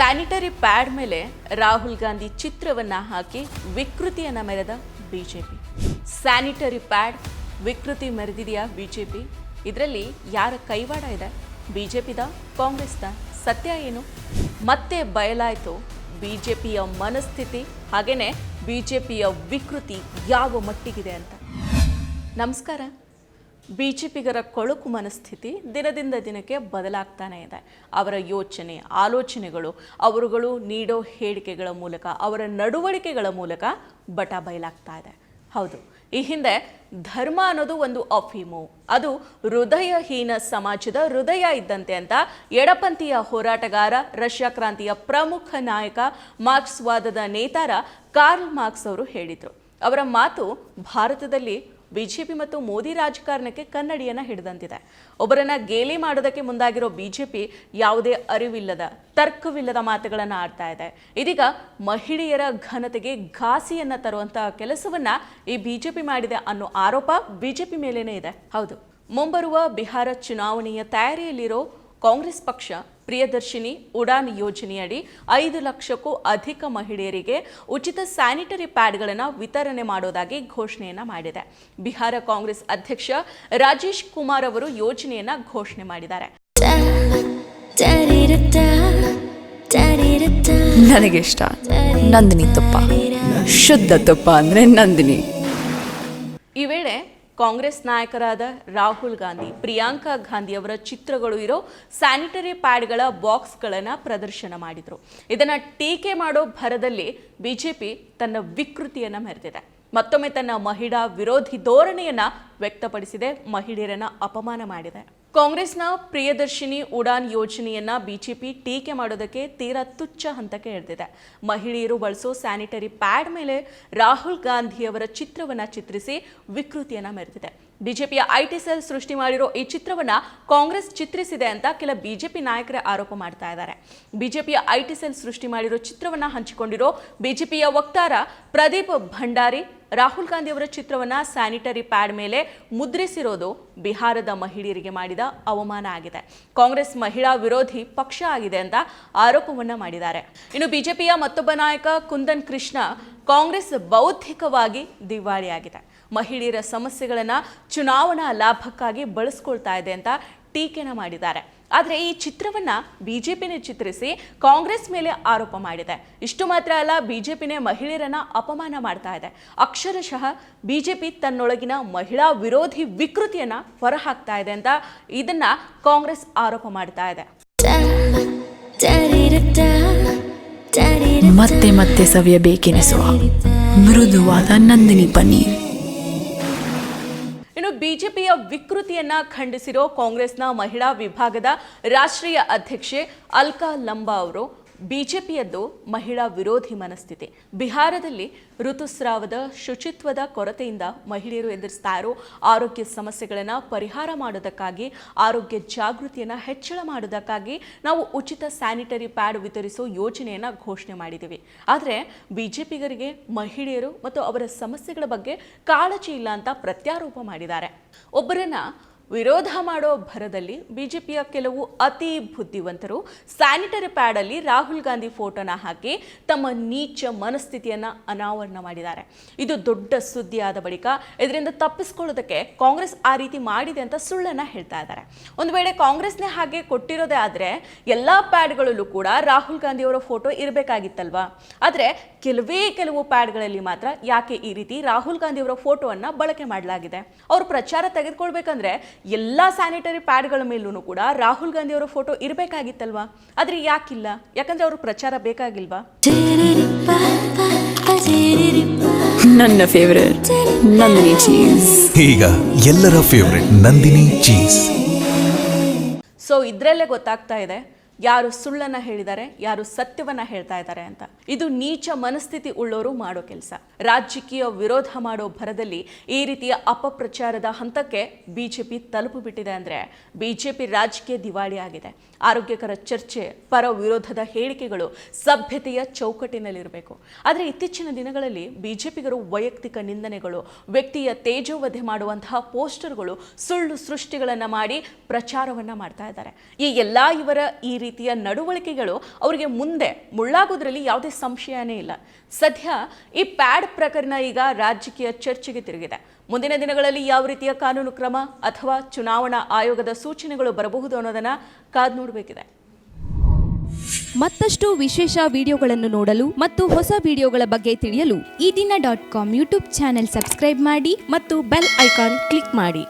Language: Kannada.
ಸ್ಯಾನಿಟರಿ ಪ್ಯಾಡ್ ಮೇಲೆ ರಾಹುಲ್ ಗಾಂಧಿ ಚಿತ್ರವನ್ನ ಹಾಕಿ ವಿಕೃತಿಯನ್ನ ಮೆರೆದ ಬಿಜೆಪಿ. ಸ್ಯಾನಿಟರಿ ಪ್ಯಾಡ್ ವಿಕೃತಿ ಮೆರೆದಿದೆಯಾ ಬಿಜೆಪಿ? ಇದರಲ್ಲಿ ಯಾರ ಕೈವಾಡ ಇದೆ? ಬಿಜೆಪಿದ ಕಾಂಗ್ರೆಸ್ನ ಸತ್ಯ ಏನು? ಮತ್ತೆ ಬಯಲಾಯಿತು ಬಿಜೆಪಿಯ ಮನಸ್ಥಿತಿ ಹಾಗೆಯೇ ಬಿಜೆಪಿಯ ವಿಕೃತಿ ಯಾವ ಮಟ್ಟಿಗಿದೆ ಅಂತ. ನಮಸ್ಕಾರ. ಬಿಜೆಪಿಗರ ಕೊಳಕು ಮನಸ್ಥಿತಿ ದಿನದಿಂದ ದಿನಕ್ಕೆ ಬದಲಾಗ್ತಾನೆ ಇದೆ. ಅವರ ಯೋಚನೆ, ಆಲೋಚನೆಗಳು, ಅವರುಗಳು ನೀಡೋ ಹೇಳಿಕೆಗಳ ಮೂಲಕ, ಅವರ ನಡವಳಿಕೆಗಳ ಮೂಲಕ ಬಟ ಬಯಲಾಗ್ತಾ ಇದೆ. ಹೌದು, ಈ ಹಿಂದೆ ಧರ್ಮ ಅನ್ನೋದು ಒಂದು ಅಫೀಮು. ಅದು ಹೃದಯಹೀನ ಸಮಾಜದ ಹೃದಯ ಇದ್ದಂತೆ ಅಂತ ಎಡಪಂಥೀಯ ಹೋರಾಟಗಾರ, ರಷ್ಯಾ ಕ್ರಾಂತಿಯ ಪ್ರಮುಖ ನಾಯಕ ಮಾರ್ಕ್ಸ್ವಾದದ ನೇತಾರ ಕಾರ್ಲ್ ಮಾರ್ಕ್ಸ್ ಅವರು ಹೇಳಿದರು. ಅವರ ಮಾತು ಭಾರತದಲ್ಲಿ ಬಿಜೆಪಿ ಮತ್ತು ಮೋದಿ ರಾಜಕಾರಣಕ್ಕೆ ಕನ್ನಡಿಯನ್ನ ಹಿಡಿದಂತಿದೆ. ಒಬ್ಬರನ್ನ ಗೇಲಿ ಮಾಡೋದಕ್ಕೆ ಮುಂದಾಗಿರೋ ಬಿಜೆಪಿ ಯಾವುದೇ ಅರಿವಿಲ್ಲದ, ತರ್ಕವಿಲ್ಲದ ಮಾತುಗಳನ್ನು ಆಡ್ತಾ ಇದೆ. ಇದೀಗ ಮಹಿಳೆಯರ ಘನತೆಗೆ ಘಾಸಿಯನ್ನ ತರುವಂತಹ ಕೆಲಸವನ್ನ ಈ ಬಿಜೆಪಿ ಮಾಡಿದೆ ಅನ್ನೋ ಆರೋಪ ಬಿಜೆಪಿ ಮೇಲೇನೆ ಇದೆ. ಹೌದು. ಮುಂಬರುವ ಬಿಹಾರ ಚುನಾವಣೆಯ ತಯಾರಿಯಲ್ಲಿರೋ ಕಾಂಗ್ರೆಸ್ ಪಕ್ಷ ಪ್ರಿಯದರ್ಶಿನಿ ಉಡಾನ್ ಯೋಜನೆಯಡಿ ಐದು ಲಕ್ಷಕ್ಕೂ ಅಧಿಕ ಮಹಿಳೆಯರಿಗೆ ಉಚಿತ ಸ್ಯಾನಿಟರಿ ಪ್ಯಾಡ್ಗಳನ್ನು ವಿತರಣೆ ಮಾಡೋದಾಗಿ ಘೋಷಣೆಯನ್ನ ಮಾಡಿದೆ. ಬಿಹಾರ ಕಾಂಗ್ರೆಸ್ ಅಧ್ಯಕ್ಷ ರಾಜೇಶ್ ಕುಮಾರ್ ಅವರು ಯೋಜನೆಯನ್ನ ಘೋಷಣೆ ಮಾಡಿದ್ದಾರೆ. ನನಗೆ ಇಷ್ಟ. ನಂದಿನಿ ತುಪ್ಪ. ಶುದ್ಧ ತುಪ್ಪ ಅಂದ್ರೆ ನಂದಿನಿ. ಕಾಂಗ್ರೆಸ್ ನಾಯಕರಾದ ರಾಹುಲ್ ಗಾಂಧಿ, ಪ್ರಿಯಾಂಕಾ ಗಾಂಧಿ ಅವರ ಚಿತ್ರಗಳು ಇರೋ ಸ್ಯಾನಿಟರಿ ಪ್ಯಾಡ್ಗಳ ಬಾಕ್ಸ್ಗಳನ್ನು ಪ್ರದರ್ಶನ ಮಾಡಿದರು. ಇದನ್ನು ಟೀಕೆ ಮಾಡೋ ಭರದಲ್ಲಿ ಬಿಜೆಪಿ ತನ್ನ ವಿಕೃತಿಯನ್ನು ಮೆರೆದಿದೆ. ಮತ್ತೊಮ್ಮೆ ತನ್ನ ಮಹಿಳಾ ವಿರೋಧಿ ಧೋರಣೆಯನ್ನು ವ್ಯಕ್ತಪಡಿಸಿದೆ, ಮಹಿಳೆಯರನ್ನ ಅಪಮಾನ ಮಾಡಿದೆ. ಕಾಂಗ್ರೆಸ್ನ ಪ್ರಿಯದರ್ಶಿನಿ ಉಡಾನ್ ಯೋಜನೆಯನ್ನ ಬಿಜೆಪಿ ಟೀಕೆ ಮಾಡೋದಕ್ಕೆ ತೀರಾ ತುಚ್ಛ ಹಂತಕ್ಕೆ ಇಳಿದಿದೆ ಮಹಿಳೆಯರು ಬಳಸೋ ಸ್ಯಾನಿಟರಿ ಪ್ಯಾಡ್ ಮೇಲೆ ರಾಹುಲ್ ಗಾಂಧಿಯವರ ಚಿತ್ರವನ್ನ ಚಿತ್ರಿಸಿ ವಿಕೃತಿಯನ್ನ ಮೆರೆದಿದೆ. ಬಿಜೆಪಿಯ ಐಟಿ ಸೆಲ್ ಸೃಷ್ಟಿ ಮಾಡಿರೋ ಈ ಚಿತ್ರವನ್ನ ಕಾಂಗ್ರೆಸ್ ಚಿತ್ರಿಸಿದೆ ಅಂತ ಕೆಲ ಬಿಜೆಪಿ ನಾಯಕರೇ ಆರೋಪ ಮಾಡ್ತಾ ಇದ್ದಾರೆ. ಬಿಜೆಪಿಯ ಐಟಿ ಸೆಲ್ ಸೃಷ್ಟಿ ಮಾಡಿರೋ ಚಿತ್ರವನ್ನ ಹಂಚಿಕೊಂಡಿರೋ ಬಿಜೆಪಿಯ ವಕ್ತಾರ ಪ್ರದೀಪ್ ಭಂಡಾರಿ, ರಾಹುಲ್ ಗಾಂಧಿ ಅವರ ಚಿತ್ರವನ್ನ ಸ್ಯಾನಿಟರಿ ಪ್ಯಾಡ್ ಮೇಲೆ ಮುದ್ರಿಸಿರೋದು ಬಿಹಾರದ ಮಹಿಳೆಯರಿಗೆ ಮಾಡಿದ ಅವಮಾನ ಆಗಿದೆ. ಕಾಂಗ್ರೆಸ್ ಮಹಿಳಾ ವಿರೋಧಿ ಪಕ್ಷ ಆಗಿದೆ ಅಂತ ಆರೋಪವನ್ನ ಮಾಡಿದ್ದಾರೆ. ಇನ್ನು ಬಿಜೆಪಿಯ ಮತ್ತೊಬ್ಬ ನಾಯಕ ಕುಂದನ್ ಕೃಷ್ಣ ಕಾಂಗ್ರೆಸ್ ಬೌದ್ಧಿಕವಾಗಿ ದಿವಾಳಿಯಾಗಿದೆ. ಮಹಿಳೆಯರ ಸಮಸ್ಯೆಗಳನ್ನು ಚುನಾವಣಾ ಲಾಭಕ್ಕಾಗಿ ಬಳಸ್ಕೊಳ್ತಾ ಇದೆ ಅಂತ ಟೀಕೆನ ಮಾಡಿದ್ದಾರೆ. ಆದರೆ ಈ ಚಿತ್ರವನ್ನ ಪಿನೇ ಚಿತ್ರಿಸಿ ಕಾಂಗ್ರೆಸ್ ಮೇಲೆ ಆರೋಪ ಮಾಡಿದೆ. ಇಷ್ಟು ಮಾತ್ರ ಅಲ್ಲ, ಬಿಜೆಪಿನೇ ಮಹಿಳೆಯರನ್ನ ಅಪಮಾನ ಮಾಡ್ತಾ ಇದೆ. ಅಕ್ಷರಶಃ ಬಿಜೆಪಿ ತನ್ನೊಳಗಿನ ಮಹಿಳಾ ವಿರೋಧಿ ವಿಕೃತಿಯನ್ನ ಹೊರಹಾಕ್ತಾ ಇದೆ ಅಂತ ಇದನ್ನ ಕಾಂಗ್ರೆಸ್ ಆರೋಪ ಮಾಡ್ತಾ ಇದೆ. ಮತ್ತೆ ಮತ್ತೆ ಸವಿಯಬೇಕೆನಿಸುವ ಮೃದುವಾದ ನಂದಿನಿ ಪನ್ನೀರ್. ಇನ್ನು ಬಿಜೆಪಿಯ ವಿಕೃತಿಯನ್ನ ಖಂಡಿಸಿರೋ ಕಾಂಗ್ರೆಸ್ನ ಮಹಿಳಾ ವಿಭಾಗದ ರಾಷ್ಟ್ರೀಯ ಅಧ್ಯಕ್ಷೆ ಅಲ್ಕಾ ಲಂಬಾ ಅವರು ಬಿಜೆಪಿಯದ್ದು ಮಹಿಳಾ ವಿರೋಧಿ ಮನಸ್ಥಿತಿ. ಬಿಹಾರದಲ್ಲಿ ಋತುಸ್ರಾವದ ಶುಚಿತ್ವದ ಕೊರತೆಯಿಂದ ಮಹಿಳೆಯರು ಎದುರಿಸ್ತಾ ಇರೋ ಆರೋಗ್ಯ ಸಮಸ್ಯೆಗಳನ್ನು ಪರಿಹಾರ ಮಾಡೋದಕ್ಕಾಗಿ, ಆರೋಗ್ಯ ಜಾಗೃತಿಯನ್ನು ಹೆಚ್ಚಳ ಮಾಡೋದಕ್ಕಾಗಿ ನಾವು ಉಚಿತ ಸ್ಯಾನಿಟರಿ ಪ್ಯಾಡ್ ವಿತರಿಸೋ ಯೋಜನೆಯನ್ನು ಘೋಷಣೆ ಮಾಡಿದ್ದೀವಿ ಆದರೆ ಬಿಜೆಪಿಗರಿಗೆ ಮಹಿಳೆಯರು ಮತ್ತು ಅವರ ಸಮಸ್ಯೆಗಳ ಬಗ್ಗೆ ಕಾಳಜಿ ಇಲ್ಲ ಅಂತ ಪ್ರತ್ಯಾರೋಪ ಮಾಡಿದ್ದಾರೆ. ಒಬ್ಬರನ್ನ ವಿರೋಧ ಮಾಡೋ ಭರದಲ್ಲಿ ಬಿಜೆಪಿಯ ಕೆಲವು ಅತಿ ಬುದ್ಧಿವಂತರು ಸ್ಯಾನಿಟರಿ ಪ್ಯಾಡಲ್ಲಿ ರಾಹುಲ್ ಗಾಂಧಿ ಫೋಟೋನ ಹಾಕಿ ತಮ್ಮ ನೀಚ ಮನಸ್ಥಿತಿಯನ್ನ ಅನಾವರಣ ಮಾಡಿದ್ದಾರೆ. ಇದು ದೊಡ್ಡ ಸುದ್ದಿಯಾದ ಬಳಿಕ ಇದರಿಂದ ತಪ್ಪಿಸ್ಕೊಳ್ಳೋದಕ್ಕೆ ಕಾಂಗ್ರೆಸ್ ಆ ರೀತಿ ಮಾಡಿದೆ ಅಂತ ಸುಳ್ಳನ್ನ ಹೇಳ್ತಾ ಇದ್ದಾರೆ. ಒಂದು ವೇಳೆ ಕಾಂಗ್ರೆಸ್ನೇ ಹಾಗೆ ಕೊಟ್ಟಿರೋದೇ ಆದರೆ ಎಲ್ಲ ಪ್ಯಾಡ್ಗಳಲ್ಲೂ ಕೂಡ ರಾಹುಲ್ ಗಾಂಧಿಯವರ ಫೋಟೋ ಇರಬೇಕಾಗಿತ್ತಲ್ವಾ? ಆದರೆ ಕೆಲವೇ ಕೆಲವು ಪ್ಯಾಡ್ಗಳಲ್ಲಿ ಮಾತ್ರ ಯಾಕೆ ಈ ರೀತಿ ರಾಹುಲ್ ಗಾಂಧಿ ಅವರ ಫೋಟೋವನ್ನು ಬಳಕೆ ಮಾಡಲಾಗಿದೆ? ಅವರು ಪ್ರಚಾರ ತೆಗೆದುಕೊಳ್ಬೇಕಂದ್ರೆ ಎಲ್ಲ ಸ್ಯಾನಿಟರಿ ಪ್ಯಾಡ್ಗಳ ಮೇಲೂ ಕೂಡ ರಾಹುಲ್ ಗಾಂಧಿ ಅವರ ಫೋಟೋ ಇರಬೇಕಾಗಿತ್ತಲ್ವಾ? ಆದರೆ ಯಾಕಿಲ್ಲ? ಯಾಕಂದ್ರೆ ಅವರು ಪ್ರಚಾರ ಬೇಕಾಗಿಲ್ವಾ? ನನ್ನ ಫೇವರೇಟ್ ನಂದಿನಿ ಚೀಸ್ ಈಗ ಎಲ್ಲರ ಫೇವರೆಟ್ ನಂದಿನಿ ಚೀಸ್ ಸೊ ಇದರಲ್ಲೇ ಗೊತ್ತಾಗ್ತಾ ಇದೆ ಯಾರು ಸುಳ್ಳನ್ನ ಹೇಳಿದ್ದಾರೆ, ಯಾರು ಸತ್ಯವನ್ನ ಹೇಳ್ತಾ ಇದ್ದಾರೆ ಅಂತ. ಇದು ನೀಚ ಮನಸ್ಥಿತಿ ಉಳ್ಳೋರು ಮಾಡೋ ಕೆಲಸ. ರಾಜಕೀಯ ವಿರೋಧ ಮಾಡೋ ಭರದಲ್ಲಿ ಈ ರೀತಿಯ ಅಪಪ್ರಚಾರದ ಹಂತಕ್ಕೆ ಬಿಜೆಪಿ ತಲುಪು ಬಿಟ್ಟಿದೆ ಅಂದ್ರೆ ಬಿಜೆಪಿ ರಾಜಕೀಯ ದಿವಾಳಿ ಆಗಿದೆ. ಆರೋಗ್ಯಕರ ಚರ್ಚೆ, ಪರ ವಿರೋಧದ ಹೇಳಿಕೆಗಳು ಸಭ್ಯತೆಯ ಚೌಕಟ್ಟಿನಲ್ಲಿರಬೇಕು. ಆದರೆ ಇತ್ತೀಚಿನ ದಿನಗಳಲ್ಲಿ ಬಿಜೆಪಿಗರು ವೈಯಕ್ತಿಕ ನಿಂದನೆಗಳು, ವ್ಯಕ್ತಿಯ ತೇಜೋವಧೆ ಮಾಡುವಂತಹ ಪೋಸ್ಟರ್ಗಳು ಸುಳ್ಳು ಸೃಷ್ಟಿಗಳನ್ನು ಮಾಡಿ ಪ್ರಚಾರವನ್ನ ಮಾಡ್ತಾ ಇದ್ದಾರೆ. ಈ ಎಲ್ಲಾ ಇವರ ಈ ರೀತಿಯ ನಡವಳಿಕೆಗಳು ಅವರಿಗೆ ಮುಂದೆ ಮುಳ್ಳಾಗೋದ್ರಲ್ಲಿ ಯಾವುದೇ ಸಂಶಯನೇ ಇಲ್ಲ. ಸದ್ಯ ಈ ಪ್ಯಾಡ್ ಪ್ರಕರಣ ಈಗ ರಾಜಕೀಯ ಚರ್ಚೆಗೆ ತಿರುಗಿದೆ. ಮುಂದಿನ ದಿನಗಳಲ್ಲಿ ಯಾವ ರೀತಿಯ ಕಾನೂನು ಕ್ರಮ ಅಥವಾ ಚುನಾವಣಾ ಆಯೋಗದ ಸೂಚನೆಗಳು ಬರಬಹುದು ಅನ್ನೋದನ್ನ ಕಾದ್ ನೋಡಬೇಕಿದೆ. ಮತ್ತಷ್ಟು ವಿಶೇಷ ವಿಡಿಯೋಗಳನ್ನು ನೋಡಲು ಮತ್ತು ಹೊಸ ವಿಡಿಯೋಗಳ ಬಗ್ಗೆ ತಿಳಿಯಲು ಈ ದಿನ dot com YouTube channel subscribe ಮಾಡಿ ಮತ್ತು ಬೆಲ್ ಐಕಾನ್ ಕ್ಲಿಕ್ ಮಾಡಿ.